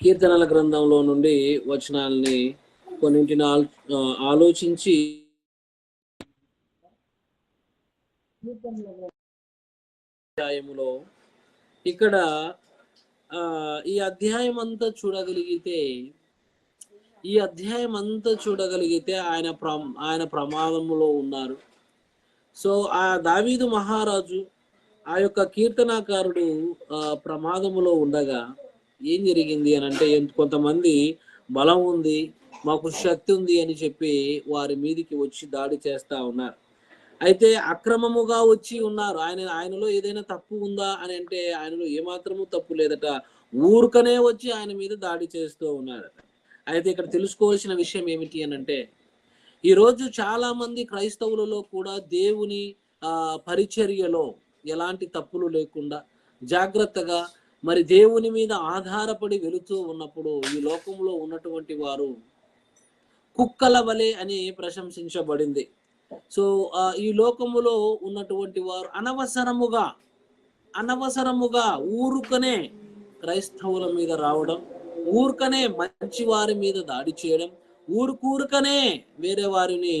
కీర్తనల గ్రంథంలో నుండి వచనాల్ని కొన్నింటిని ఆ, ఆలోచించి అధ్యాయములో ఇక్కడ ఆ ఈ అధ్యాయం అంతా చూడగలిగితే ఈ అధ్యాయం అంతా చూడగలిగితే ఆయన ప్ర ఆయన ప్రమాదములో ఉన్నారు. సో ఆ దావీదు మహారాజు ఆ యొక్క కీర్తనాకారుడు ప్రమాదములో ఉండగా ఏం జరిగింది అని అంటే కొంతమంది బలం ఉంది మాకు శక్తి ఉంది అని చెప్పి వారి మీదికి వచ్చి దాడి చేస్తా ఉన్నారు. అయితే అక్రమముగా వచ్చి ఉన్నారు. ఆయన ఆయనలో ఏదైనా తప్పు ఉందా అని అంటే ఆయనలో ఏమాత్రము తప్పు లేదట. ఊరుకనే వచ్చి ఆయన మీద దాడి చేస్తూ ఉన్నారు అయితే ఇక్కడ తెలుసుకోవాల్సిన విషయం ఏమిటి అని అంటే ఈరోజు చాలా మంది క్రైస్తవులలో కూడా దేవుని పరిచర్యలో ఎలాంటి తప్పులు లేకుండా జాగ్రత్తగా మరి దేవుని మీద ఆధారపడి వెళుతూ ఉన్నప్పుడు ఈ లోకంలో ఉన్నటువంటి వారు కుక్కల వలె అని ప్రశంసించబడింది. సో ఈ లోకములో ఉన్నటువంటి వారు అనవసరముగా అనవసరముగా ఊరుకనే క్రైస్తవుల మీద రావడం ఊరుకనే మంచి వారి మీద దాడి చేయడం ఊరుకూరుకనే వేరే వారిని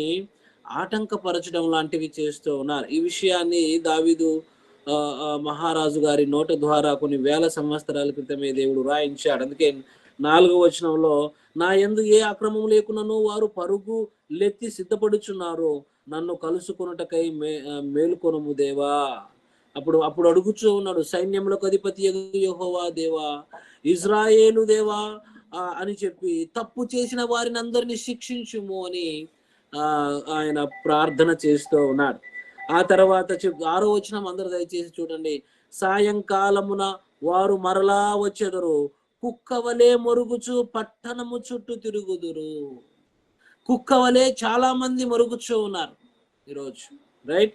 ఆటంకపరచడం లాంటివి చేస్తూ ఉన్నారు. ఈ విషయాన్ని దావిదు మహారాజు గారి నోట ద్వారా కొన్ని వేల సంవత్సరాల క్రితమే దేవుడు రాయించాడు. అందుకే నాలుగో వచనంలో నా ఎందు ఏ అక్రమం లేకున్నానో వారు పరుగు లెత్తి సిద్ధపడుచున్నారు. నన్ను కలుసుకొనుటకై మే మేలుకొనము దేవా. అప్పుడు అప్పుడు అడుగుచూ ఉన్నాడు సైన్యములకు అధిపతి యహోవా దేవా ఇజ్రాయేలు దేవా అని చెప్పి తప్పు చేసిన వారిని అందరినీ శిక్షించుము అని ఆ, ఆయన ప్రార్థన చేస్తూ ఉన్నాడు. ఆ తర్వాత చెప్ ఆరో వచ్చిన అందరు దయచేసి చూడండి. సాయంకాలమున వారు మరలా వచ్చెదరు. కుక్కవలే మరుగుచు పట్టణము చుట్టూ తిరుగుదురు. కుక్కవలే చాలా మంది మరుగుచూ ఉన్నారు ఈరోజు. రైట్?